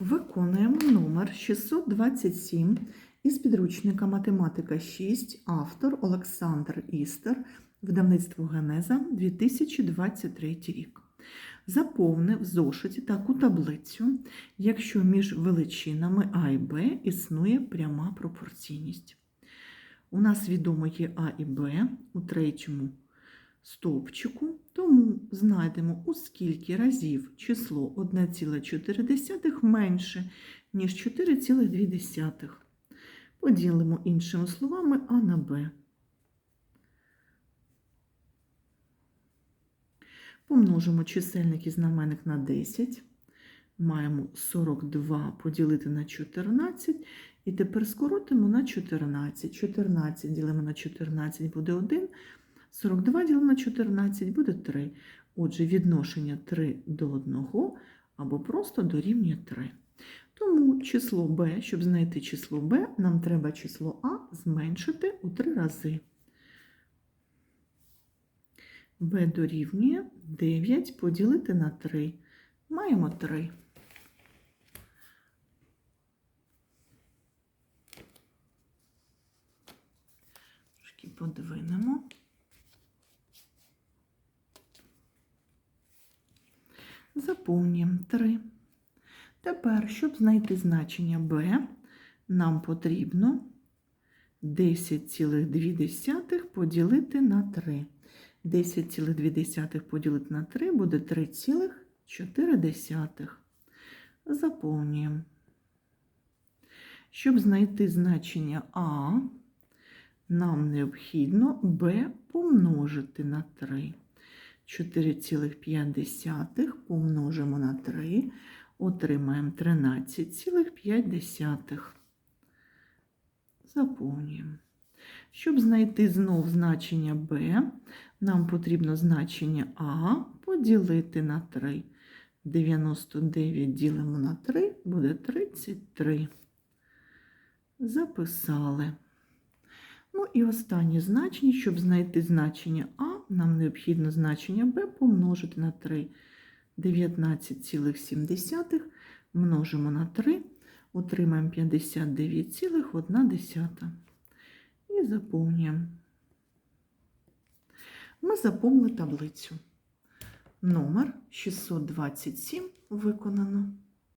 Виконуємо номер 627 із підручника Математика 6, автор Олександр Істер, видавництво Генеза 2023 рік. Заповни в зошиті таку таблицю, якщо між величинами А і Б існує пряма пропорційність. У нас відомо є А і Б у третьому стовпчику, тому знайдемо, у скільки разів число 1,4 менше, ніж 4,2. Поділимо іншими словами А на Б. Помножимо чисельник і знаменник на 10. Маємо 42 поділити на 14. І тепер скоротимо на 14. 14 ділимо на 14 буде 1. 42 ділимо на 14 буде 3. Отже, відношення 3 до 1 або просто дорівнює 3. Тому число b, щоб знайти число b, нам треба число А зменшити у 3 рази. b дорівнює 9 поділити на 3. Маємо 3. Трошки подвинемо. Заповнюємо 3. Тепер, щоб знайти значення b, нам потрібно 10,2 поділити на 3. 10,2 поділити на 3 буде 3,4. Заповнюємо. Щоб знайти значення А, нам необхідно b помножити на 3. 4,5 помножимо на 3, отримаємо 13,5. Заповнюємо. Щоб знайти знов значення b, нам потрібно значення А поділити на 3. 99 ділимо на 3, буде 33. Записали. Ну і останнє значення, щоб знайти значення А, нам необхідно значення b помножити на 3. 19,7 множимо на 3, отримаємо 59,1. І заповнюємо. Ми заповнили таблицю. Номер 627 виконано.